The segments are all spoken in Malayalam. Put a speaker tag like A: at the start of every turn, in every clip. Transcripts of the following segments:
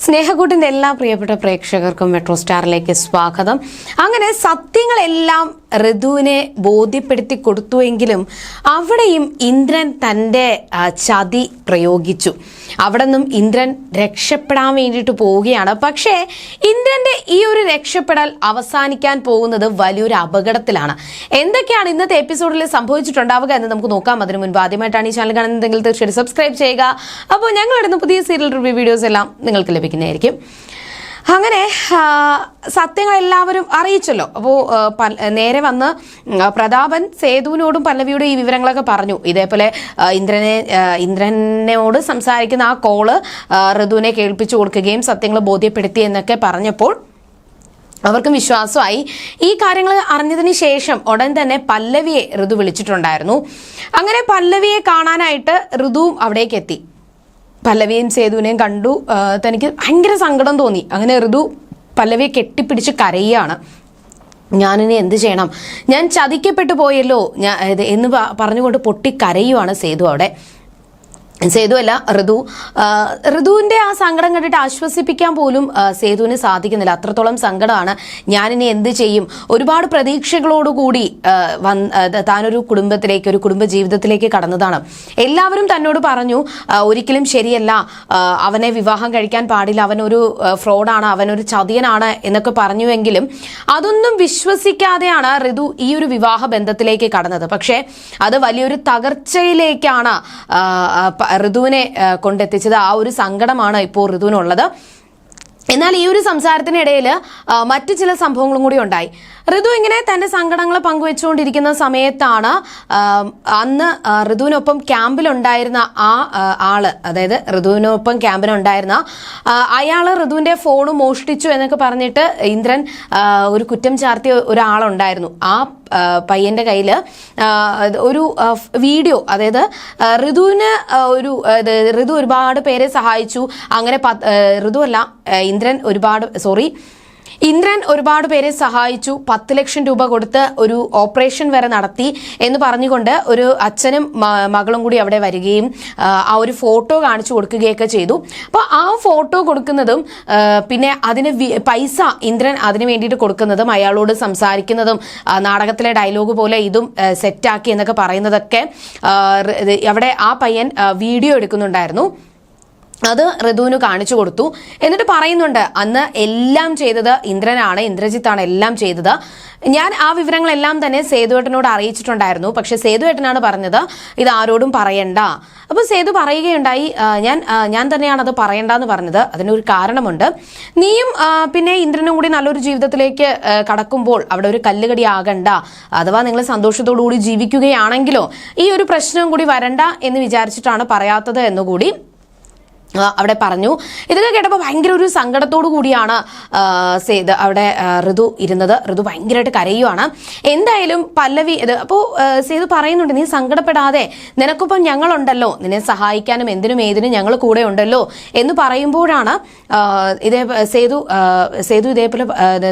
A: സ്നേഹക്കൂട്ടിന്റെ എല്ലാ പ്രിയപ്പെട്ട പ്രേക്ഷകർക്കും മെട്രോ സ്റ്റാറിലേക്ക് സ്വാഗതം. അങ്ങനെ സത്യങ്ങളെല്ലാം ഋതുവിനെ ബോധ്യപ്പെടുത്തി കൊടുത്തുവെങ്കിലും അവിടെയും ഇന്ദ്രൻ തന്റെ ചതി പ്രയോഗിച്ചു. അവിടെ നിന്നും ഇന്ദ്രൻ രക്ഷപ്പെടാൻ വേണ്ടിയിട്ട് പോവുകയാണ്. പക്ഷേ ഇന്ദ്രന്റെ ഈ ഒരു രക്ഷപ്പെടൽ അവസാനിക്കാൻ പോകുന്നത് വലിയൊരു അപകടത്തിലാണ്. എന്തൊക്കെയാണ് ഇന്നത്തെ എപ്പിസോഡിൽ സംഭവിച്ചിട്ടുണ്ടാവുക എന്ന് നമുക്ക് നോക്കാം. അതിനു മുൻപ് ആദ്യമായിട്ടാണ് ഈ ചാനൽ കാണുന്നതെങ്കിൽ തീർച്ചയായിട്ടും സബ്സ്ക്രൈബ് ചെയ്യുക. അപ്പോൾ ഞങ്ങളിടുന്ന പുതിയ സീരിയൽ റിവ്യൂ വീഡിയോസ് എല്ലാം നിങ്ങൾക്ക് ലഭിക്കുന്നതായിരിക്കും. അങ്ങനെ സത്യങ്ങൾ എല്ലാവരും അറിയിച്ചല്ലോ. അപ്പോൾ നേരെ വന്ന് പ്രതാപൻ സേതുവിനോടും പല്ലവിയോടും ഈ വിവരങ്ങളൊക്കെ പറഞ്ഞു. ഇതേപോലെ ഇന്ദ്രനെ ഇന്ദ്രനോട് സംസാരിക്കുന്ന ആ കോൾ ഋതുവിനെ കേൾപ്പിച്ചു കൊടുക്കുകയും സത്യങ്ങൾ ബോധ്യപ്പെടുത്തി എന്നൊക്കെ പറഞ്ഞപ്പോൾ അവർക്കും വിശ്വാസമായി. ഈ കാര്യങ്ങൾ അറിഞ്ഞതിന് ശേഷം ഉടൻ തന്നെ പല്ലവിയെ ഋതു വിളിച്ചിട്ടുണ്ടായിരുന്നു. അങ്ങനെ പല്ലവിയെ കാണാനായിട്ട് ഋതുവും അവിടേക്ക് എത്തി പല്ലവിയും സേതുവിനെയും കണ്ടു. തനിക്ക് ഭയങ്കര സങ്കടം തോന്നി. അങ്ങനെ ഋതു പല്ലവിയെ കെട്ടിപ്പിടിച്ച് കരയുകയാണ്. ഞാനിനി എന്ത് ചെയ്യണം? ഞാൻ ചതിക്കപ്പെട്ടു പോയല്ലോ. ഞാൻ എന്ന് പറഞ്ഞുകൊണ്ട് പൊട്ടി കരയുവാണ് സേതു അവിടെ. സേതു അല്ല ഋതു ഋതുവിന്റെ ആ സങ്കടം കണ്ടിട്ട് ആശ്വസിപ്പിക്കാൻ പോലും സേതുവിന് സാധിക്കുന്നില്ല. അത്രത്തോളം സങ്കടമാണ്. ഞാനിനി എന്ത് ചെയ്യും? ഒരുപാട് പ്രതീക്ഷകളോടുകൂടി വന്ന് താനൊരു കുടുംബത്തിലേക്ക് ഒരു കുടുംബ ജീവിതത്തിലേക്ക് കടന്നതാണ്. എല്ലാവരും തന്നോട് പറഞ്ഞു ഒരിക്കലും ശരിയല്ല. അവനെ വിവാഹം കഴിക്കാൻ പാടില്ല. അവനൊരു ഫ്രോഡാണ്. അവനൊരു ചതിയനാണ് എന്നൊക്കെ പറഞ്ഞുവെങ്കിലും അതൊന്നും വിശ്വസിക്കാതെയാണ് ഋതു ഈ ഒരു വിവാഹ ബന്ധത്തിലേക്ക് കടന്നത്. പക്ഷേ അത് വലിയൊരു തകർച്ചയിലേക്കാണ് ഋതുവിനെ കൊണ്ടെത്തിച്ചത്. ആ ഒരു സങ്കടമാണ് ഇപ്പോൾ ഋതുവിനുള്ളത്. എന്നാൽ ഈ ഒരു സംസാരത്തിനിടയിൽ മറ്റു ചില സംഭവങ്ങളും കൂടി ഉണ്ടായി. ഋതു ഇങ്ങനെ തന്റെ സങ്കടങ്ങൾ പങ്കുവെച്ചുകൊണ്ടിരിക്കുന്ന സമയത്താണ് അന്ന് ഋതുവിനൊപ്പം ക്യാമ്പിലുണ്ടായിരുന്ന ആ ആൾ അതായത് ഋതുവിനൊപ്പം ക്യാമ്പിലുണ്ടായിരുന്ന അയാൾ ഋതുവിന്റെ ഫോൺ മോഷ്ടിച്ചു എന്നൊക്കെ പറഞ്ഞിട്ട് ഇന്ദ്രൻ ഒരു കുറ്റം ചാർത്തിയ ഒരാളുണ്ടായിരുന്നു. ആ, പയ്യന്റെ കയ്യിൽ ഒരു വീഡിയോ അതായത് ഋതുവിന് ഒരു ഋതു ഒരുപാട് പേരെ സഹായിച്ചു. അങ്ങനെ ഋതു അല്ല ഇന്ദ്രൻ ഒരുപാട് സോറി ഇന്ദ്രൻ ഒരുപാട് പേരെ സഹായിച്ചു. പത്ത് ലക്ഷം രൂപ കൊടുത്ത് ഒരു ഓപ്പറേഷൻ വരെ നടത്തി എന്ന് പറഞ്ഞുകൊണ്ട് ഒരു അച്ഛനും മകളും കൂടി അവിടെ വരികയും ആ, ഒരു ഫോട്ടോ കാണിച്ചു കൊടുക്കുകയൊക്കെ ചെയ്തു. അപ്പോൾ ആ ഫോട്ടോ കൊടുക്കുന്നതും പിന്നെ അതിന് പൈസ ഇന്ദ്രൻ അതിന് വേണ്ടിയിട്ട് കൊടുക്കുന്നതും അയാളോട് സംസാരിക്കുന്നതും നാടകത്തിലെ ഡയലോഗ് പോലെ ഇതും സെറ്റാക്കി എന്നൊക്കെ പറയുന്നതൊക്കെ അവിടെ ആ പയ്യൻ വീഡിയോ എടുക്കുന്നുണ്ടായിരുന്നു. അത് ഋതുവിന് കാണിച്ചു കൊടുത്തു. എന്നിട്ട് പറയുന്നുണ്ട് അന്ന് എല്ലാം ചെയ്തത് ഇന്ദ്രനാണ് ഇന്ദ്രജിത്താണ് എല്ലാം ചെയ്തത്. ഞാൻ ആ വിവരങ്ങളെല്ലാം തന്നെ സേതുവേട്ടനോട് അറിയിച്ചിട്ടുണ്ടായിരുന്നു. പക്ഷെ സേതുവേട്ടനാണ് പറഞ്ഞത് ഇത് ആരോടും പറയണ്ട. അപ്പൊ സേതു പറയുകയുണ്ടായി "ആ, ഞാൻ ഞാൻ തന്നെയാണ് അത് പറയണ്ടെന്ന് പറഞ്ഞത്. അതിനൊരു കാരണമുണ്ട്. നീയും പിന്നെ ഇന്ദ്രനും കൂടി നല്ലൊരു ജീവിതത്തിലേക്ക് കടക്കുമ്പോൾ അവിടെ ഒരു കല്ലുകടി ആകണ്ട. അഥവാ നിങ്ങൾ സന്തോഷത്തോടു കൂടി ജീവിക്കുകയാണെങ്കിലോ ഈ ഒരു പ്രശ്നം കൂടി വരണ്ട എന്ന് വിചാരിച്ചിട്ടാണ് പറയാത്തത് എന്നുകൂടി അവിടെ പറഞ്ഞു. ഇതൊക്കെ കേട്ടപ്പോൾ ഭയങ്കര ഒരു സങ്കടത്തോടു കൂടിയാണ് സേത് അവിടെ ഋതു ഇരുന്നത്. ഋതു ഭയങ്കരമായിട്ട് കരയുവാണ്. എന്തായാലും പല്ലവി ഇത് അപ്പോൾ സേതു പറയുന്നുണ്ട് നീ സങ്കടപ്പെടാതെ നിനക്കൊപ്പം ഞങ്ങളുണ്ടല്ലോ. നിന്നെ സഹായിക്കാനും എന്തിനും ഏതിനും ഞങ്ങൾ കൂടെ ഉണ്ടല്ലോ. എന്ന് പറയുമ്പോഴാണ് ഇതേ സേതു സേതു ഇതേപോലെ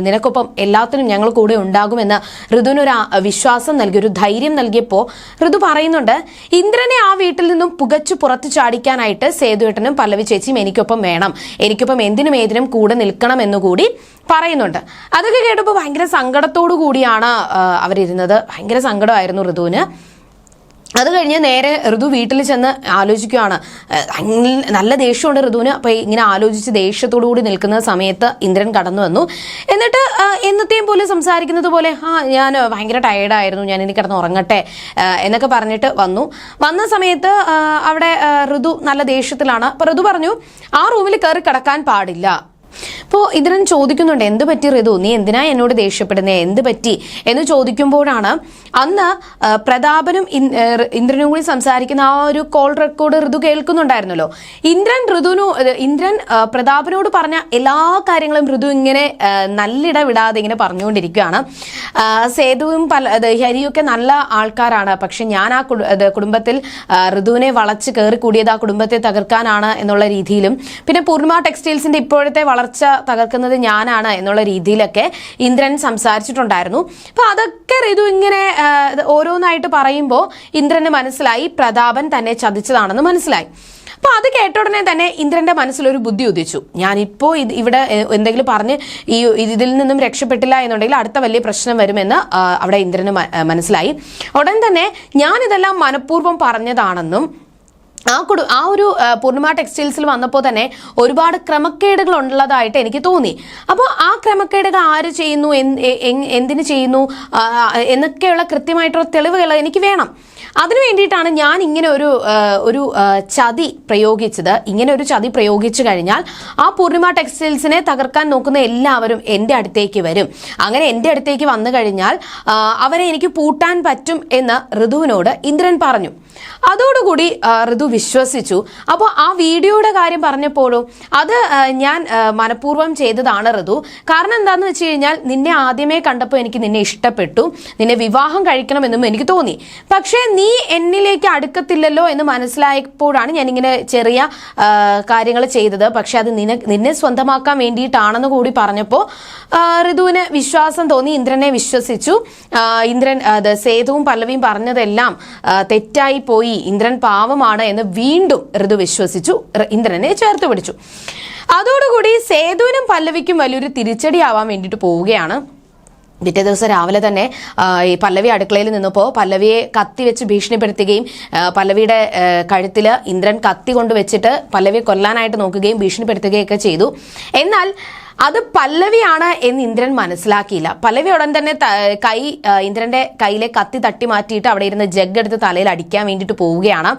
A: നിനക്കൊപ്പം എല്ലാത്തിനും ഞങ്ങൾ കൂടെ ഉണ്ടാകുമെന്ന് ഋതുവിനൊരു വിശ്വാസം നൽകി ഒരു ധൈര്യം നൽകിയപ്പോൾ ഋതു പറയുന്നുണ്ട് ഇന്ദ്രനെ ആ വീട്ടിൽ നിന്നും പുകച്ചു പുറത്തു ചാടിക്കാനായിട്ട് സേതുവേട്ടനും പല്ലവി ചേച്ചിയും എനിക്കൊപ്പം വേണം. എനിക്കൊപ്പം എന്തിനും ഏതിനും കൂടെ നിൽക്കണം എന്നുകൂടി പറയുന്നുണ്ട്. അതൊക്കെ കേട്ടപ്പോൾ ഭയങ്കര സങ്കടത്തോടു കൂടിയാണ് അവരിരുന്നത്. ഭയങ്കര സങ്കടമായിരുന്നു ഋതുവിന്. അത് കഴിഞ്ഞ് നേരെ ഋതു വീട്ടിൽ ചെന്ന് ആലോചിക്കുകയാണ് നല്ല ദേഷ്യമുണ്ട് ഋതുവിന്. അപ്പൊ ഇങ്ങനെ ആലോചിച്ച് ദേഷ്യത്തോടു കൂടി നിൽക്കുന്ന സമയത്ത് ഇന്ദ്രൻ കടന്നു വന്നു. എന്നിട്ട് എന്നത്തെയും പോലെ സംസാരിക്കുന്നത് പോലെ ആ ഞാൻ ഭയങ്കര ടയേർഡായിരുന്നു ഞാൻ ഇനി കിടന്ന് ഉറങ്ങട്ടെ എന്നൊക്കെ പറഞ്ഞിട്ട് വന്നു. വന്ന സമയത്ത് അവിടെ ഋതു നല്ല ദേഷ്യത്തിലാണ്. അപ്പൊ ഋതു പറഞ്ഞു ആ റൂമിൽ കയറി കിടക്കാൻ പാടില്ല. അപ്പോൾ ഇന്ദ്രൻ ചോദിക്കുന്നുണ്ട് എന്ത് പറ്റി ഋതു നീ എന്തിനാ എന്നോട് ദേഷ്യപ്പെടുന്നേ? എന്ത് പറ്റി? എന്ന് ചോദിക്കുമ്പോഴാണ് അന്ന് പ്രതാപനും ഇന്ദ്രനും കൂടി സംസാരിക്കുന്ന ആ ഒരു കോൾ റെക്കോർഡ് ഋതു കേൾക്കുന്നുണ്ടായിരുന്നല്ലോ. ഇന്ദ്രൻ ഋതുനു ഇന്ദ്രൻ പ്രതാപനോട് പറഞ്ഞ എല്ലാ കാര്യങ്ങളും ഋതു ഇങ്ങനെ നല്ലിട വിടാതെ ഇങ്ങനെ പറഞ്ഞുകൊണ്ടിരിക്കുകയാണ്. സേതുവും പല ഹരിയൊക്കെ നല്ല ആൾക്കാരാണ്. പക്ഷെ ഞാൻ ആ കുടുംബത്തിൽ ഋതുവിനെ വളച്ച് കയറി കൂടിയത് ആ കുടുംബത്തെ തകർക്കാനാണ് എന്നുള്ള രീതിയിലും. പിന്നെ പൂർണിമ ടെക്സ്റ്റൈൽസിന്റെ ഇപ്പോഴത്തെ വളർച്ച തകർക്കുന്നത് ഞാനാണ് എന്നുള്ള രീതിയിലൊക്കെ ഇന്ദ്രൻ സംസാരിച്ചിട്ടുണ്ടായിരുന്നു. അപ്പൊ അതൊക്കെ ഇതും ഇങ്ങനെ ഓരോന്നായിട്ട് പറയുമ്പോൾ ഇന്ദ്രന് മനസ്സിലായി പ്രതാപൻ തന്നെ ചതിച്ചതാണെന്ന് മനസ്സിലായി. അപ്പൊ അത് കേട്ട ഉടനെ തന്നെ ഇന്ദ്രന്റെ മനസ്സിലൊരു ബുദ്ധി ഉദിച്ചു. ഞാനിപ്പോ ഇത് ഇവിടെ എന്തെങ്കിലും പറഞ്ഞ് ഈ ഇതിൽ നിന്നും രക്ഷപ്പെട്ടില്ല എന്നുണ്ടെങ്കിൽ അടുത്ത വലിയ പ്രശ്നം വരുമെന്ന് അവിടെ ഇന്ദ്രന് മനസ്സിലായി. ഉടൻ തന്നെ ഞാൻ ഞാനിതെല്ലാം മനഃപൂർവം പറഞ്ഞതാണെന്നും ആ കുടു ആ ഒരു പൂർണിമ ടെക്സ്റ്റൈൽസിൽ വന്നപ്പോൾ തന്നെ ഒരുപാട് ക്രമക്കേടുകൾ ഉള്ളതായിട്ട് എനിക്ക് തോന്നി. അപ്പോൾ ആ ക്രമക്കേടുകൾ ആര് ചെയ്യുന്നു? എന്തിന് ചെയ്യുന്നു? എന്നൊക്കെയുള്ള കൃത്യമായിട്ടുള്ള തെളിവുകൾ എനിക്ക് വേണം. അതിനു വേണ്ടിയിട്ടാണ് ഞാൻ ഇങ്ങനെ ഒരു ഒരു ചതി പ്രയോഗിച്ചത്. ഇങ്ങനെ ഒരു ചതി പ്രയോഗിച്ചു കഴിഞ്ഞാൽ ആ പൂർണിമ ടെക്സ്റ്റൈൽസിനെ തകർക്കാൻ നോക്കുന്ന എല്ലാവരും എന്റെ അടുത്തേക്ക് വരും. അങ്ങനെ എന്റെ അടുത്തേക്ക് വന്നു കഴിഞ്ഞാൽ അവരെ എനിക്ക് പൂട്ടാൻ പറ്റും എന്ന് ഋതുവിനോട് ഇന്ദ്രൻ പറഞ്ഞു. അതോടുകൂടി ഋതു വിശ്വസിച്ചു. അപ്പോൾ ആ വീഡിയോയുടെ കാര്യം പറഞ്ഞപ്പോഴും അത് ഞാൻ മനഃപൂർവം ചെയ്തതാണ് ഋതു. കാരണം എന്താണെന്ന് വെച്ച് കഴിഞ്ഞാൽ നിന്നെ ആദ്യമേ കണ്ടപ്പോൾ എനിക്ക് നിന്നെ ഇഷ്ടപ്പെട്ടു. നിന്നെ വിവാഹം കഴിക്കണമെന്നും എനിക്ക് തോന്നി. പക്ഷേ നീ എന്നിലേക്ക് അടുക്കത്തില്ലല്ലോ എന്ന് മനസ്സിലായപ്പോഴാണ് ഞാനിങ്ങനെ ചെറിയ കാര്യങ്ങൾ ചെയ്തത്. പക്ഷെ അത് നിന നിന്നെ സ്വന്തമാക്കാൻ വേണ്ടിയിട്ടാണെന്ന് കൂടി പറഞ്ഞപ്പോൾ ഋതുവിന് വിശ്വാസം തോന്നി ഇന്ദ്രനെ വിശ്വസിച്ചു. ഇന്ദ്രൻ സേതുവും പല്ലവിയും പറഞ്ഞതെല്ലാം തെറ്റായി പോയി ഇന്ദ്രൻ പാവമാണ് എന്ന് വീണ്ടും ഋതു വിശ്വസിച്ചു. ഇന്ദ്രനെ ചേർത്ത് പിടിച്ചു. അതോടുകൂടി സേതുവിനും പല്ലവിക്കും വലിയൊരു തിരിച്ചടിയാവാൻ വേണ്ടിയിട്ട് പോവുകയാണ്. പിറ്റേ ദിവസം രാവിലെ തന്നെ ഈ പല്ലവി അടുക്കളയിൽ നിന്നപ്പോൾ പല്ലവിയെ കത്തി വെച്ച് ഭീഷണിപ്പെടുത്തുകയും പല്ലവിയുടെ കഴുത്തിൽ ഇന്ദ്രൻ കത്തി കൊണ്ട് വെച്ചിട്ട് പല്ലവിയെ കൊല്ലാനായിട്ട് നോക്കുകയും ഭീഷണിപ്പെടുത്തുകയൊക്കെ ചെയ്തു. എന്നാൽ അത് പല്ലവിയാണ് എന്ന് ഇന്ദ്രൻ മനസ്സിലാക്കിയില്ല. പല്ലവി ഉടൻ തന്നെ കൈ ഇന്ദ്രന്റെ കയ്യിലെ കത്തി തട്ടി മാറ്റിയിട്ട് അവിടെ ഇരുന്ന് ജഗ് എടുത്ത് തലയിൽ അടിക്കാൻ വേണ്ടിയിട്ട് പോവുകയാണ്.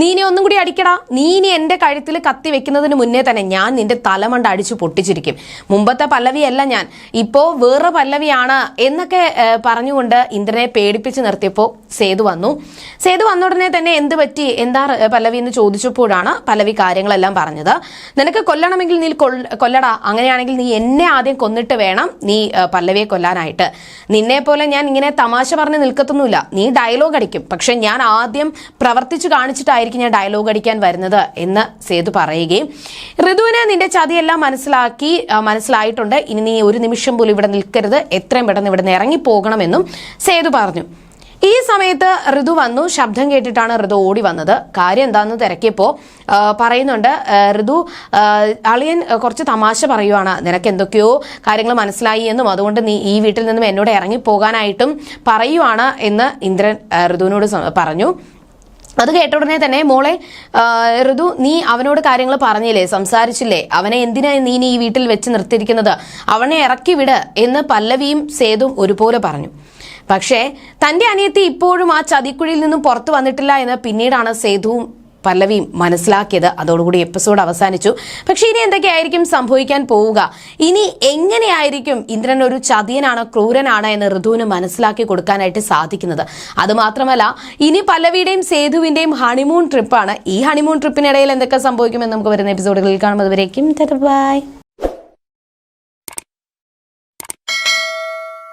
A: നീ ഇനി ഒന്നും കൂടി അടിക്കടാ. നീ ഇനി എന്റെ കഴുത്തിൽ കത്തി വെക്കുന്നതിന് മുന്നേ തന്നെ ഞാൻ നിന്റെ തലമണ്ട് അടിച്ചു പൊട്ടിച്ചിരിക്കും. മുമ്പത്തെ പല്ലവിയല്ല ഞാൻ. ഇപ്പോൾ വേറെ പല്ലവിയാണ് എന്നൊക്കെ പറഞ്ഞുകൊണ്ട് ഇന്ദ്രനെ പേടിപ്പിച്ച് നിർത്തിയപ്പോൾ സേതു വന്നു. സേതു വന്ന ഉടനെ തന്നെ എന്ത് പറ്റി? എന്താ പല്ലവി എന്ന് ചോദിച്ചപ്പോഴാണ് പല്ലവി കാര്യങ്ങളെല്ലാം പറഞ്ഞത്. നിനക്ക് കൊല്ലണമെങ്കിൽ നീ കൊല്ലടാ. അങ്ങനെയാണെങ്കിൽ നീ എന്നെ ആദ്യം കൊന്നിട്ട് വേണം നീ പല്ലവിയെ കൊല്ലാനായിട്ട്. നിന്നെ പോലെ ഞാൻ ഇങ്ങനെ തമാശ പറഞ്ഞ് നിൽക്കത്തൊന്നുമില്ല. നീ ഡയലോഗ് അടിക്കും. പക്ഷെ ഞാൻ ആദ്യം പ്രവർത്തിച്ചു കാണിച്ചിട്ടായിരിക്കും ഞാൻ ഡയലോഗ് അടിക്കാൻ വരുന്നത് എന്ന് സേതു പറയുകയും ഋതുവിന് നിന്റെ ചതിയെല്ലാം മനസ്സിലാക്കി മനസ്സിലായിട്ടുണ്ട്. ഇനി നീ ഒരു നിമിഷം പോലും ഇവിടെ നിൽക്കരുത്. എത്രയും ഇവിടെ നിന്ന് ഇറങ്ങിപ്പോകണമെന്നും സേതു പറഞ്ഞു. ഈ സമയത്ത് ഋതു വന്നു. ശബ്ദം കേട്ടിട്ടാണ് ഋതു ഓടി വന്നത്. കാര്യം എന്താണെന്ന് തിരക്കിയപ്പോൾ പറയുന്നുണ്ട് ഋതു അളിയൻ കുറച്ച് തമാശ പറയുവാണ്. നിനക്ക് എന്തൊക്കെയോ കാര്യങ്ങൾ മനസ്സിലായി എന്നും അതുകൊണ്ട് നീ ഈ വീട്ടിൽ നിന്നും എന്നോട് ഇറങ്ങിപ്പോകാനായിട്ടും പറയുവാണ് എന്ന് ഇന്ദ്രൻ ഋതുവിനോട് പറഞ്ഞു. അത് കേട്ട ഉടനെ തന്നെ മോളെ ഋതു നീ അവനോട് കാര്യങ്ങൾ പറഞ്ഞില്ലേ? സംസാരിച്ചില്ലേ? അവനെ എന്തിനാ നീ നീ ഈ വീട്ടിൽ വെച്ച് നിർത്തിയിരിക്കുന്നത്? അവനെ ഇറക്കി വിട് എന്ന് പല്ലവിയും സേതും ഒരുപോലെ പറഞ്ഞു. പക്ഷേ തന്റെ അനിയത്തി ഇപ്പോഴും ആ ചതിക്കുഴിയിൽ നിന്നും പുറത്തു വന്നിട്ടില്ല എന്ന് പിന്നീടാണ് സേതുവും പല്ലവിയും മനസ്സിലാക്കിയത് അതോടുകൂടി എപ്പിസോഡ് അവസാനിച്ചു. പക്ഷെ ഇനി എന്തൊക്കെയായിരിക്കും സംഭവിക്കാൻ പോവുക? ഇനി എങ്ങനെയായിരിക്കും ഇന്ദ്രൻ ഒരു ചതിയനാണ് ക്രൂരനാണ് എന്ന് ഋതുവിന് മനസ്സിലാക്കി കൊടുക്കാനായിട്ട് സാധിക്കുന്നത്? അതുമാത്രമല്ല ഇനി പല്ലവിയുടെയും സേതുവിന്റെയും ഹണിമൂൺ ട്രിപ്പാണ് ഈ ഹണിമൂൺ ട്രിപ്പിനിടയിൽ എന്തൊക്കെ സംഭവിക്കുമെന്ന് നമുക്ക് വരുന്ന എപ്പിസോഡുകളിൽ കാണുമ്പോൾ അതുവരേക്കും ബൈ